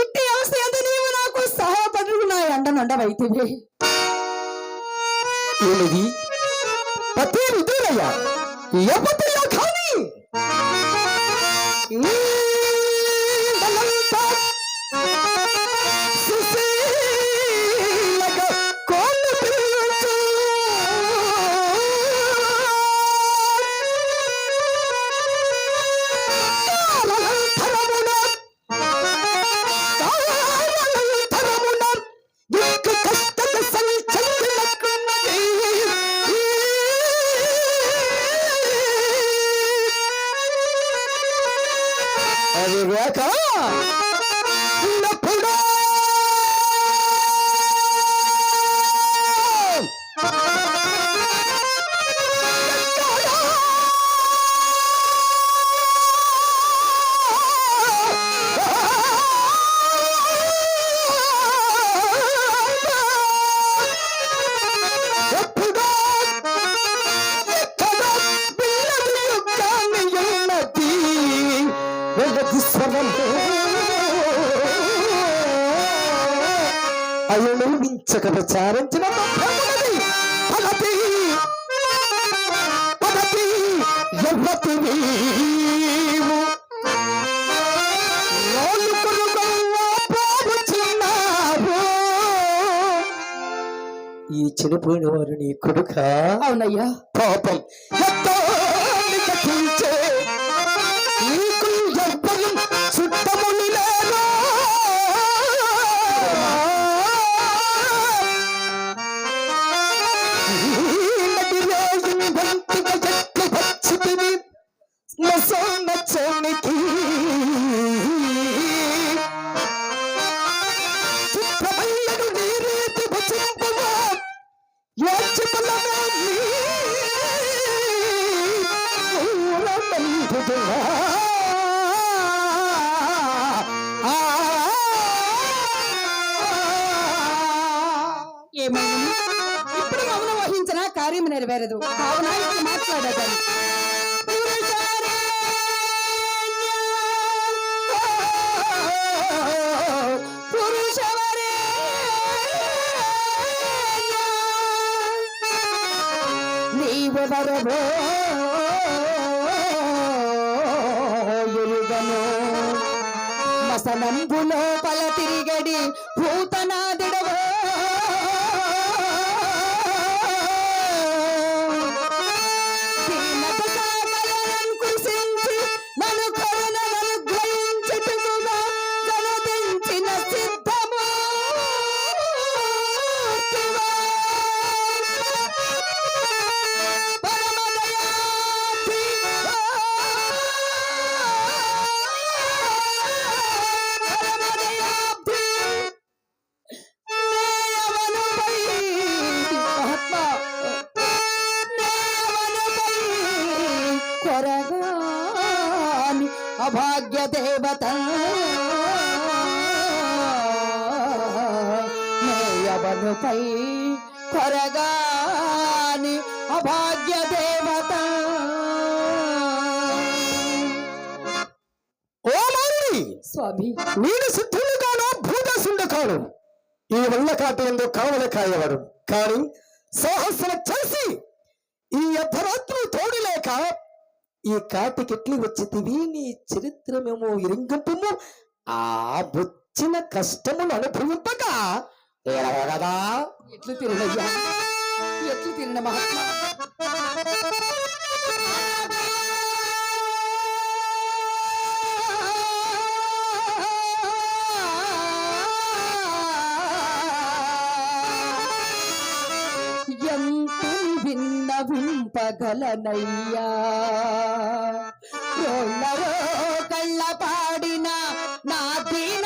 ఇట్టి అవస్థ ఎంత నీవు నాకు సహాయపడు నా ఎండనుండవైతివే ఏమిది పతి విదురయ్య ఎవతయ్య కానీ ప్రచారించిన పదతి పదతి ఎవ్వతి నీవు. ఈ చనిపోయిన వారు నీ కొడుక? అవునయ్యా. పాపం. ఎంతో ఇప్పుడు మాట్లాడదాన్ని నీవెవరవో కొరగాని అభాగ్య దేవత. ఓ మారి స్వామి. నేను సిద్ధుడు కాను భూదసుండు కాను ఈ వల్ల కాటి ఎందు కావలి కాయవాడు కాని సాహసం చేసి ఈ అర్ధరాత్రులు తోడు లేక ఈ కాటికెట్లి వచ్చితివి నీ చరిత్రమేమో ఇరింగింపుము. ఆ బుచ్చిన కష్టమును అనుభవింపక ఏడవ కదా ఎట్లు తిరుగయ్యా ఎట్లు తిరిన మహాత్మా? ఎంత విన్నవింపగలనయ్యా? ఎన్నరో కళ్ళ పాడిన నా దీన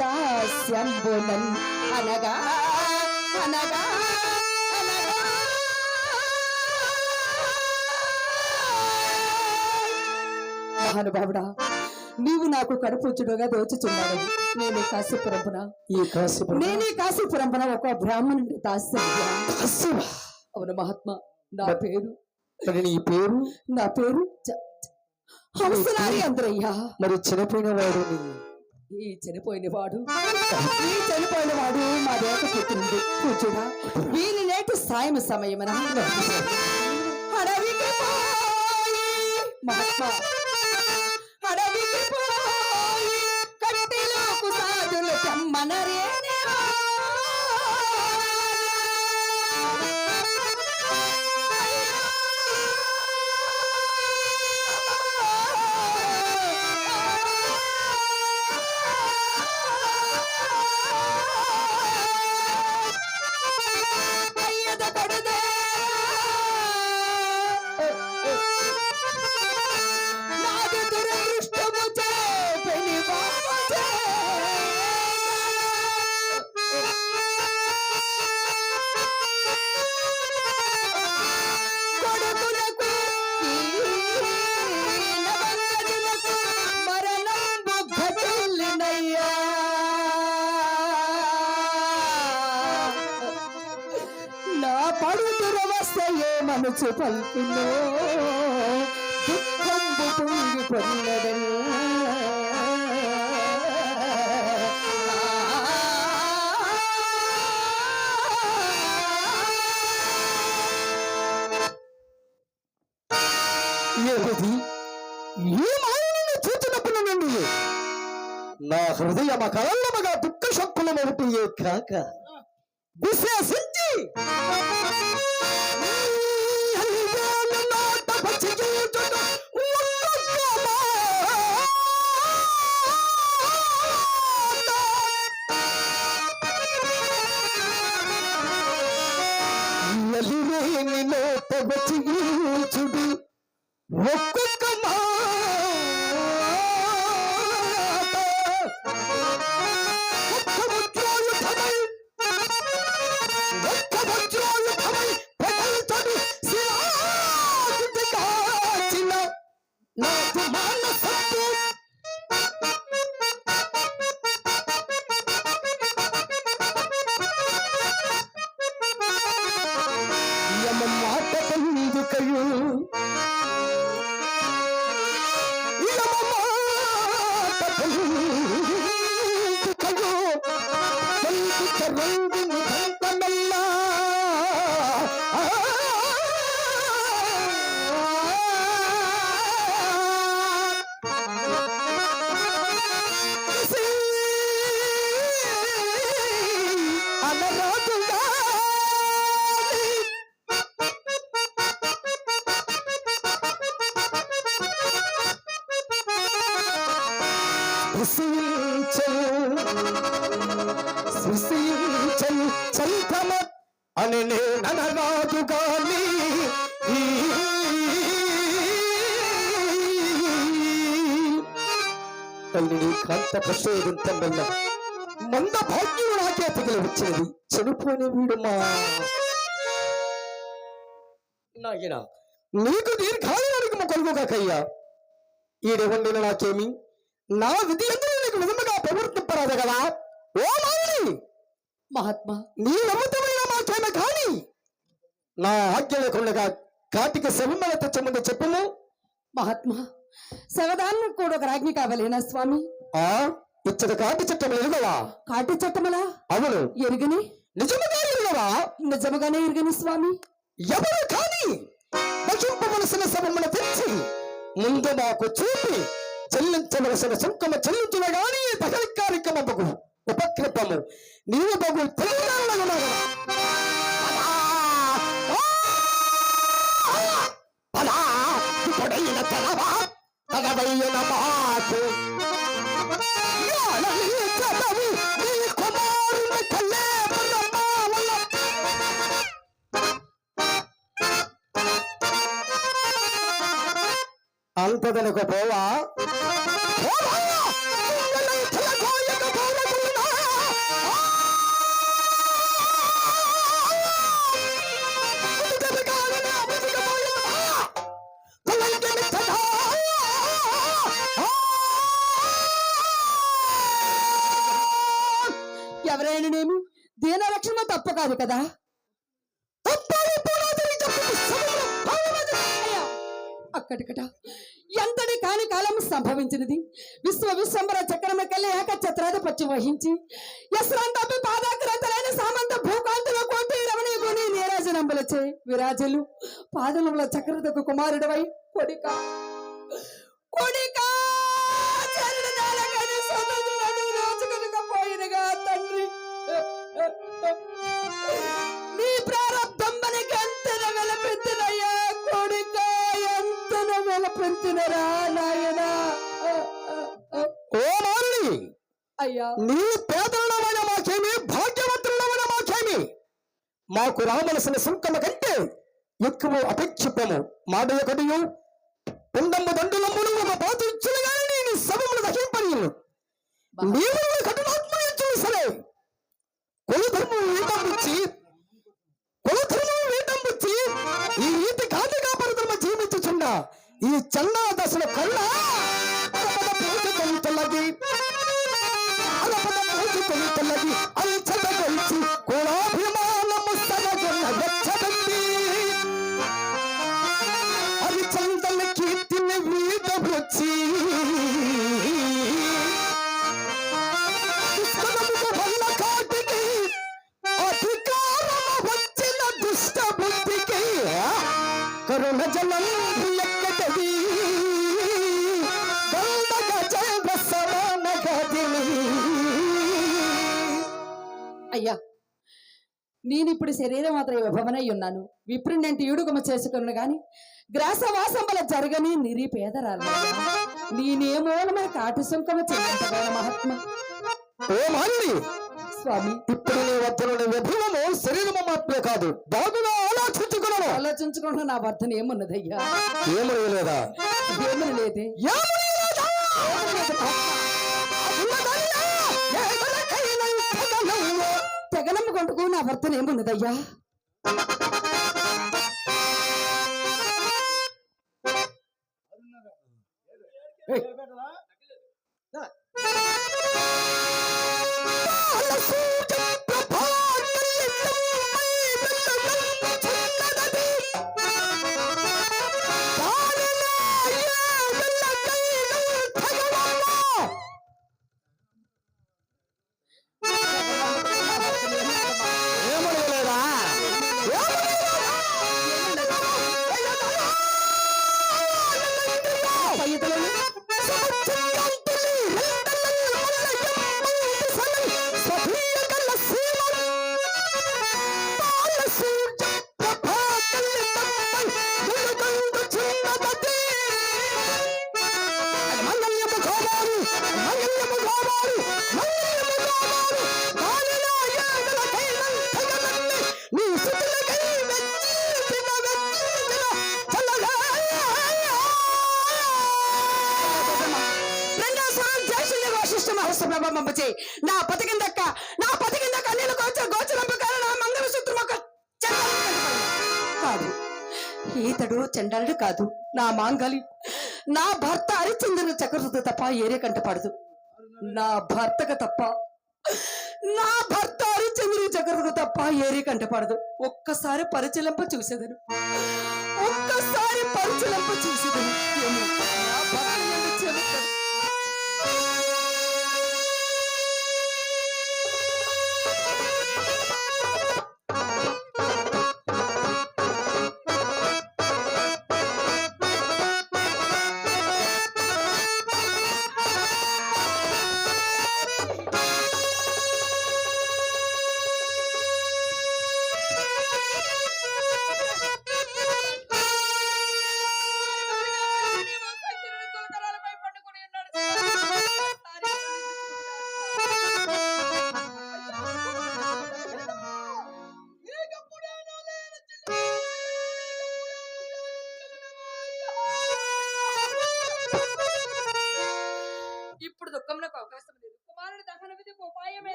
రహస్యంబునన్ అనగా అనగా అనగా. మహానుభావుడా నీవు నాకు కడుపుచ్చుడుగా దోచుచున్నాడు నేను కాశీపురంపున ఈ కాశీపురం నేనే కాశీపురంపున ఒక బ్రాహ్మణుడి దాస్య. అవును మహాత్మా నా పేరు. నీ పేరు? నా పేరు హంసలారి అందరయ్యా. మరి చనిపోయిన వాడు ఈ చనిపోయిన వాడు ఈ చనిపోయిన వాడు మా దేవత పుట్టింది. కూర్చుడా వీని నేటి సాయం సమయమన. అడవికి మహాత్మా అడవికి పోయి. కట్టెలకు సాధులు తెమ్మనరేనేవా మనసు పల్పిలో దుఃఖంబు పొంగి పొందడను నా హృదయమ కళ్ళమగా దుఃఖ శక్కులమవుతూ కాక తల్లిని కాంత ప్రసోదించం వల్ల మంద భాగ్యం నాకే తగిలి వచ్చినది చనిపోయిన వీడు మా నాయన. నీకు దీర్ఘాయుడికి కలుగుగాకయ్యా. ఈడ వండిన నాకేమి? నా విధి ఎందుకు నీకు విధముగా ప్రవర్తింపరాదు కదా? ఓ మాయని మహాత్మా. నీ నమ్మతమైన మాత్రమే కాని నా ఆజ్ఞ లేకుండా కాటికి శవమల తెచ్చముందు చెప్పుము. మహాత్మా. శవదాన్ని కూడా ఒక రాజ్ఞి కావాలేనా స్వామి? ఆ ఇచ్చటి కాటి చట్టం ఎరుగవా? కాటి చట్టమలా? అవును. ఎరుగని? నిజముగా ఎరుగవా? నిజముగానే ఎరుగని స్వామి. ఎవరు కాని భక్షింపవలసిన శవమును తెచ్చి ముందు మాకు చూపి చెల్లించవలసిన సుంకము చెల్లించిన గాని తగలి కార్యక్రమకు ఉపక్రమము నీవు బగు తెలుగు తగవైన మాకు జ్ఞానమీ చదవి నీ కుమారుని కల్లే బ్రహ్మావల అంతదనకు పోవా తప్పు కాదు కదా? తప్పాడు అక్కడికట ఎంతటి కాని కాలం సంభవించినది? విశ్వ విశ్వంబర చక్రమకెళ్ళి ఏకఛత్రాధిపత్యం వహించి యశ్రాంతపి పాదాగ్రంథలైన సామంత భూకాంతుల కోటి రమణీయ గుని నీరాజనంబులచే విరాజులు పాదముల చక్రతకు కుమారుడవై కొడికా కొడిక వెలపెత్తినరా నాయనా. ఓ మారుని అయ్యా. నీ పేదలమైన మాకేమి భాగ్యవంతులమైన మాకేమి మాకు రావలసిన సుంకమ కంటే ఎక్కువ అపేక్షిపము. మాట ఒకటియు పిండము దండులమ్ములు ఒక పాత ఇచ్చిన గాని నీ సభములు దహింపనీయును నీవు కఠినాత్మని చూసలే. కులధర్మం వీటంబుచ్చి కులధర్మం ఈ చన్నా దశల కళ్ళ పరపద పూజ తొలగి అలపద పూజ తొలగి అంచట కొలిచి కులాభిమానము సరగొన్న వెచ్చబెట్టి అది చందన కీర్తిని వీడవచ్చి దుష్టనముకు వల్ల కాటికి అధికారము వచ్చిన దుష్ట బుద్ధికి కరుణ జలం నేను ఇప్పుడు శరీరం మాత్రం విభవనై ఉన్నాను. విప్రిండంటి ఇడుగుమ చేసుకున్నాను గాని గ్రాసవాసంబల జరగని నిరి పేదరాలు నేనేమోనమైన కాటు సుంకమ మహాత్మ. ఓ స్వామి. ఇప్పుడు నీ విభవము శరీరము మాత్రమే కాదు. బాగుగా ఆలోచించుకున్నాను. ఆలోచించుకుంటున్న నా వర్ధన ఏమున్నదయ్యా? ఏమీ లేదా ఏమని జగనమ్మ కొండకు నా భర్తను ఏమున్నదయ్యా Hey! కాదు. నా మాంగలి నా భర్త హరిచంద్రుని చక్రవర్తి తప్ప ఏరే కంటపడదు నా భర్తకు తప్ప నా భర్త హరిచంద్రుని చక్రవర్తి తప్ప ఏరే కంటపడదు ఒక్కసారి పరిచలింప చూసేదను. ఒక్కసారి పరిచలింప చూసేదను.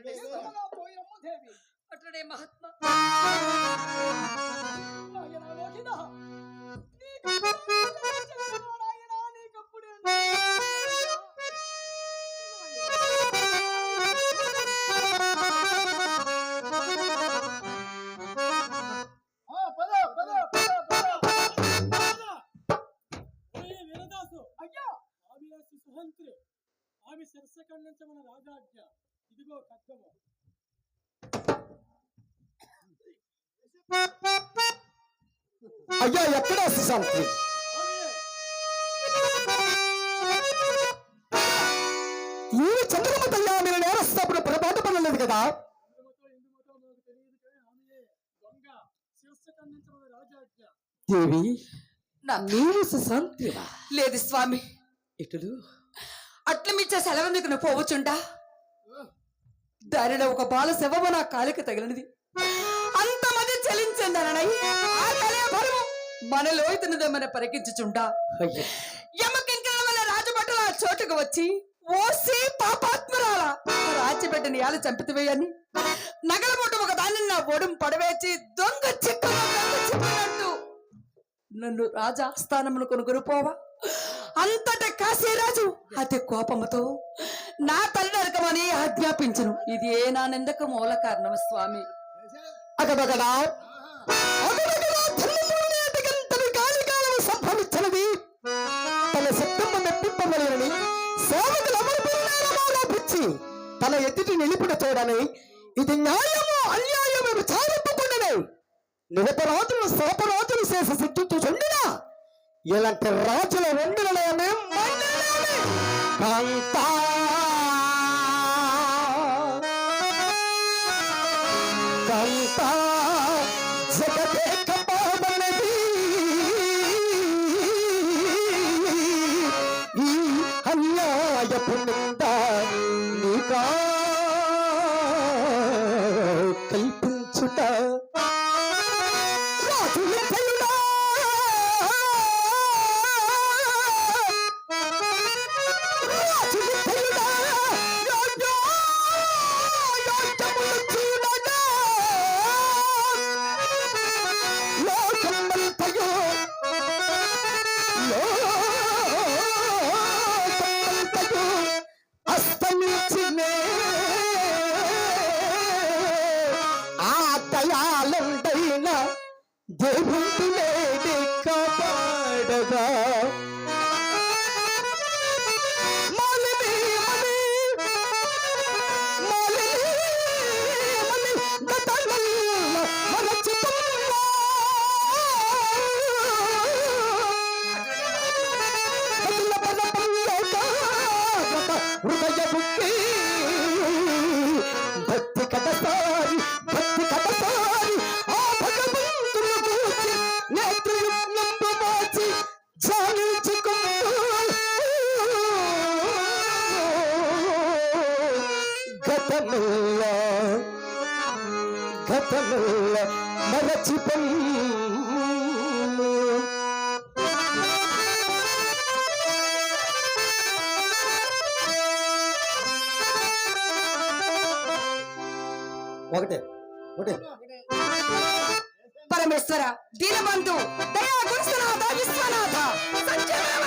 అంత దీనికి కులమానికలే మనం చూచుతుంది అటులే ఏమనగా పోయి రమ్ముదేవి అట్లనే మహాత్మా అయ్యా ఎక్కడా సుశాంతి ఆమె ఈ చంద్రమ తల్లి మీరు నేరస్తప్పుడు పొరపాటు పడలేదు కదా? దేవి నా నీవు సుశాంతివా లేదు స్వామి. ఇటుడు అట్ల మిచ్చే సెలవుందుకు నువ్వు పోవచ్చుండా? దారిలో ఒక బాల శవము నా కాలికి తగిలినది. అంతమంది ఆ తలే భరము మనలో ఇతనిదేమని పరికించుచుండా. అయ్యా. యమకింకల వల్ల రాజభటులు ఆ చోటుకు వచ్చి ఓసి పాపాత్మరాల రాజబిడ్డని యాలు చంపితివేయని నగల మూట ఒక దాన్ని నా ఒడుం పడవేచి దొంగ చిక్కినట్టు నన్ను రాజా స్థానమును కొనుగొని పోవా అంతట కాశీరాజు అతి కోపముతో నా తల్లి నరకమని ఆజ్ఞాపించను. ఇది ఏ నా నిందకు మూల కారణం స్వామి? అగదగడా సంభవించినది. తన శబ్దము మెప్పింపవలెనని సేవకులు అమరుపుచ్చి తన ఎదుటి నిలిపిన చూడని ఇది న్యాయము అన్యాయము విచారింపకుండానే నిరపరాధులు సరపరాధులు చేసి సిద్ధుచుండినా ఇలాంటి రాజుల వండులనే కాంతా ಕೊಟ್ಟಗ ఒకటే ఒకటే. పరమేశ్వర దీనబంధు దయా గురుసనాథ విశ్వనాథ సత్యమేవ